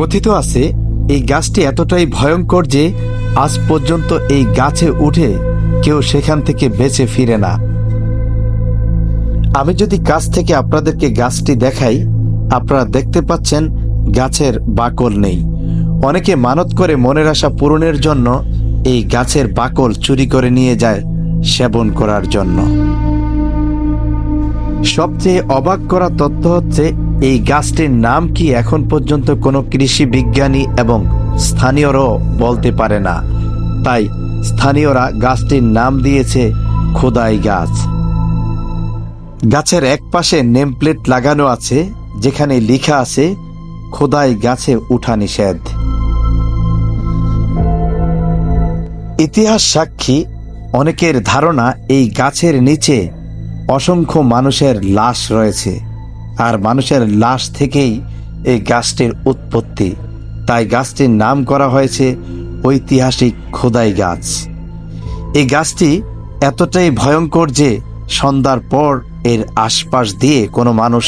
কথিত আছে, এই গাছটি এতটাই ভয়ঙ্কর যে আজ পর্যন্ত এই গাছে উঠে কেউ সেখান থেকে বেঁচে ফিরে না। আমি যদি কাছ থেকে আপনাদেরকে গাছটি দেখাই, আপনারা দেখতে পাচ্ছেন গাছের বাকল নেই। অনেকে মানত করে মনের আশা পূরণের জন্য এই গাছের বাকল চুরি করে নিয়ে যায় সেবন করার জন্য। সবচেয়ে অবাক করা তথ্য হচ্ছে এই গাছটির নাম কি এখন পর্যন্ত কোনো কৃষি বিজ্ঞানী এবং স্থানীয়রাও বলতে পারে না। তাই স্থানীয়রা গাছটির নাম দিয়েছে খোদাই গাছ। গাছের এক পাশে নেম প্লেট লাগানো আছে, যেখানে লেখা আছে, খোদাই গাছে উঠা নিষেধ। ইতিহাস সাক্ষী, অনেকের ধারণা এই গাছের নিচে অসংখ্য মানুষের লাশ রয়েছে। আর মানুষের লাশ থেকেই এই গাছটির উৎপত্তি। তাই গাছটির নাম করা হয়েছে ঐতিহাসিক খোদাই গাছ। এই গাছটি এতটাই ভয়ঙ্কর যে সন্ধ্যার পর এর আশপাশ দিয়ে কোনো মানুষ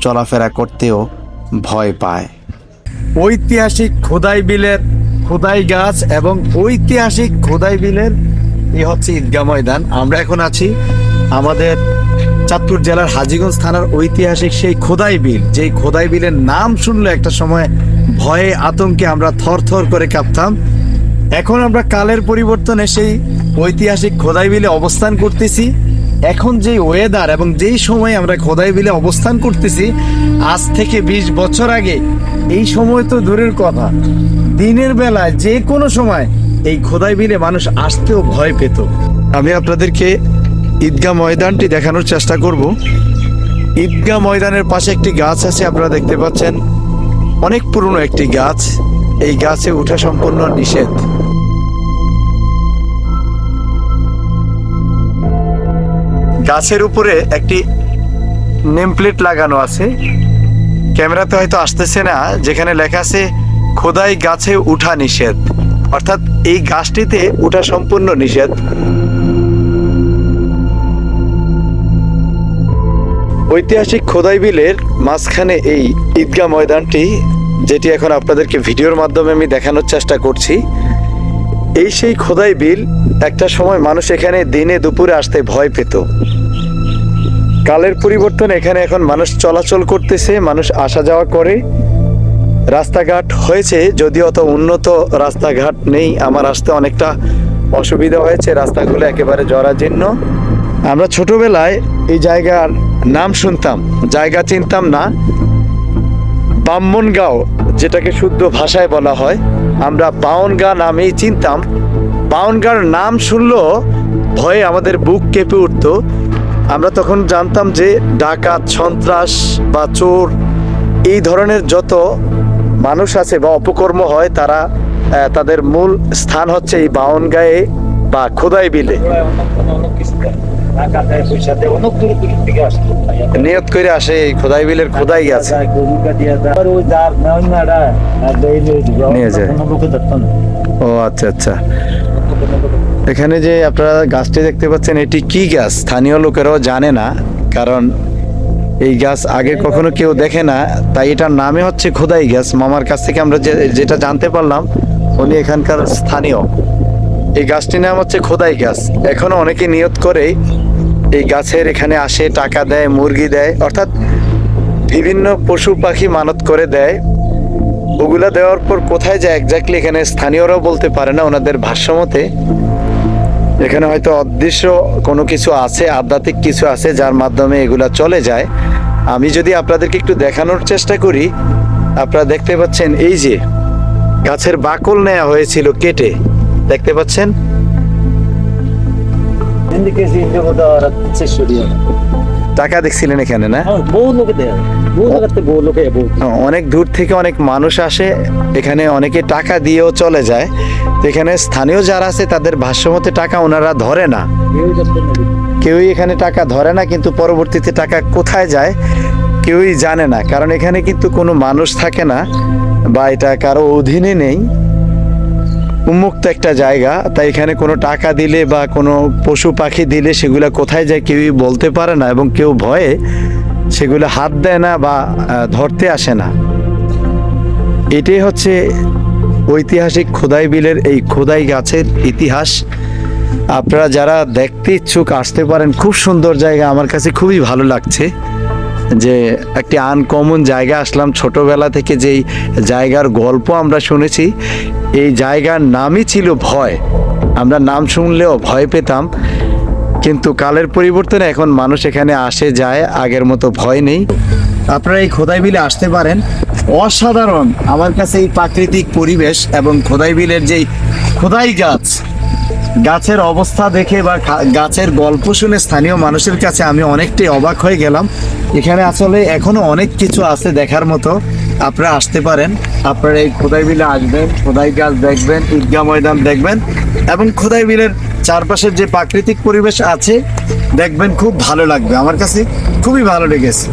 চলাফেরা করতেও ভয় পায়। ঐতিহাসিক খোদাই বিলের খোদাই গাছ এবং ঐতিহাসিক খোদাই বিলের এই হচ্ছে ঈদগাহ ময়দান। আমরা এখন আছি আমাদের চাঁদপুর জেলার হাজিগঞ্জ থানার ঐতিহাসিক সেই খোদাই বিল। যেই খোদাই বিলের নাম শুনলে একটা সময় ভয়ে, আতঙ্কে আমরা থর থর করে কাঁপতাম। এখন আমরা কালের পরিবর্তনে সেই ঐতিহাসিক খোদাই বিলে অবস্থান করতেছি। এখন যেই ওয়েদার এবং যেই সময় আমরা খোদাই বিলে অবস্থান করতেছি, আজ থেকে ২০ বছর আগে, এই সময় তো দূরের কথা। দিনের বেলায় যে কোনো সময় এই খোদাই বিলে মানুষ আসতেও ভয় পেত। আমি আপনাদেরকে ঈদগাহ ময়দানটি দেখানোর চেষ্টা করব। ঈদগাহ ময়দানের পাশে একটি গাছ আছে, আপনারা দেখতে পাচ্ছেন। অনেক পুরনো একটি গাছ। এই গাছে ওঠা সম্পূর্ণ নিষেধ। গাছের উপরে একটি নেম প্লেট লাগানো আছে। ক্যামেরাতে হয়তো আসতেছে না, যেখানে লেখা আছে, খোদাই গাছে উঠা নিষেধ। অর্থাৎ এই গাছটিতে উঠা সম্পূর্ণ নিষেধ। ঐতিহাসিক খোদাই বিলের মাঝখানে এই ঈদগাহ ময়দানটি, যেটি এখন আপনাদেরকে ভিডিওর মাধ্যমে আমি দেখানোর চেষ্টা করছি, এই সেই খোদাই বিল একটা সময় মানুষ এখানে দিনে দুপুরে আসতে ভয় পেত। কালের পরিবর্তন এখানে এখন মানুষ চলাচল করতেছে, মানুষ আসা যাওয়া করে। রাস্তাঘাট হয়েছে, যদিও অত উন্নত রাস্তাঘাট নেই, আমার আসতে অনেকটা অসুবিধা হয়েছে, রাস্তাগুলো একেবারে জরাজীর্ণ। আমরা ছোটবেলায় এই জায়গার নাম শুনতাম, জায়গা চিনতাম না। বামনগাঁও, যেটাকে শুদ্ধ ভাষায় বলা হয়, আমরা বাউনগা নামেই চিনতাম। বাউনগার নাম শুনলেও ভয়ে আমাদের বুক কেঁপে উঠত। আমরা তখন জানতাম যে ডাকাত, সন্ত্রাস বা চোর, এই ধরনের যত মানুষ আছে বা অপকর্ম হয়, তারা তাদের মূল স্থান হচ্ছে এই বাউনগাঁয়ে বা খোদাই বিলে নিয়ত করে আসে এই খোদাই বিলের খোদাই গেছে নিয়ে যায়। ও আচ্ছা আচ্ছা। এখানে যে আপনারা গাছটি দেখতে পাচ্ছেন এটি কি গাছ? স্থানীয় লোকেরাও জানে না কারণ এই গাছ আগে কখনো কেউ দেখে না। তাই এটার নামে হচ্ছে খোদাই গাছ। মামার কাছ থেকে আমরা যে যেটা জানতে পারলাম উনি এখানকার স্থানীয়। এই গাছটির নাম হচ্ছে খোদাই গাছ। এখনও অনেকে নিয়ত করে এই গাছের এখানে আসে, টাকা দেয়, মুরগি দেয়, অর্থাৎ বিভিন্ন পশু পাখি মানত করে দেয়। ওগুলা দেওয়ার পর কোথায় যায় একজাক্টলি এখানে স্থানীয়রাও বলতে পারে না ওনাদের ভাষ্যমতে। এখানে হয়তো অদৃশ্য কোনো কিছু আছে, আধ্যাত্মিক কিছু আছে যার মাধ্যমে এগুলা চলে যায়। আমি যদি আপনাদেরকে একটু দেখানোর চেষ্টা করি, আপনারা দেখতে পাচ্ছেন এই যে গাছের বাকল নেওয়া হয়েছিল কেটে। দেখতে পাচ্ছেন? এদিকে যে ইন্ডিয়া মতো চেষ্টা দিয়ে টাকা দেখছিলেন এখানে না? হ্যাঁ বহু লোকে দেয় অনেক দূর থেকে অনেক মানুষ আসে এখানে অনেকে টাকা দিয়েও চলে যায়। তো এখানে স্থানীয় যারা আছে তাদের ভাষ্যমতে টাকা ওনারা ধরে না। কেউই এখানে টাকা ধরে না কিন্তু পরবর্তীতে টাকা কোথায় যায় কেউই জানে না। কারণ এখানে কিন্তু কোনো মানুষ থাকে না বা এটা কারও অধীনে নেই। উন্মুক্ত একটা জায়গা, তাই এখানে কোনো টাকা দিলে বা কোনো পশু পাখি দিলে সেগুলো কোথায় যায় কেউই বলতে পারে না এবং কেউ ভয়ে সেগুলো হাত দেয় না বা ধরতে আসে না। এটাই হচ্ছে ঐতিহাসিক খোদাই বিলের এই খোদাই গাছের ইতিহাস। আপনারা যারা দেখতে ইচ্ছুক আসতে পারেন, খুব সুন্দর জায়গা। আমার কাছে খুবই ভালো লাগছে যে একটি আনকমন জায়গা আসলাম। ছোটবেলা থেকে যেই জায়গার গল্প আমরা শুনেছি এই জায়গার নামই ছিল ভয়। আমরা নাম শুনলেও ভয় পেতাম, কিন্তু কালের পরিবর্তনে এখন মানুষ এখানে আসে, যায়, আগের মতো ভয় নেই। আপনারা এই খোদাই বিলে আসতে পারেন। অসাধারণ আমার কাছে এই প্রাকৃতিক পরিবেশ এবং খোদাই বিলের যেই খোদাই গাছ, গাছের অবস্থা দেখে বা গাছের গল্প শুনে স্থানীয় মানুষের কাছে আমি অনেকটাই অবাক হয়ে গেলাম। এখানে আসলে এখনও অনেক কিছু আছে দেখার মতো। আপনারা আসতে পারেন। আপনারা এই খোদাই বিলে আসবেন, খোদাই গাছ দেখবেন, ঈদগাহ ময়দান দেখবেন এবং খোদাই বিলের চারপাশের যে প্রাকৃতিক পরিবেশ আছে, দেখবেন খুব ভালো লাগবে। আমার কাছে খুবই ভালো লেগেছে।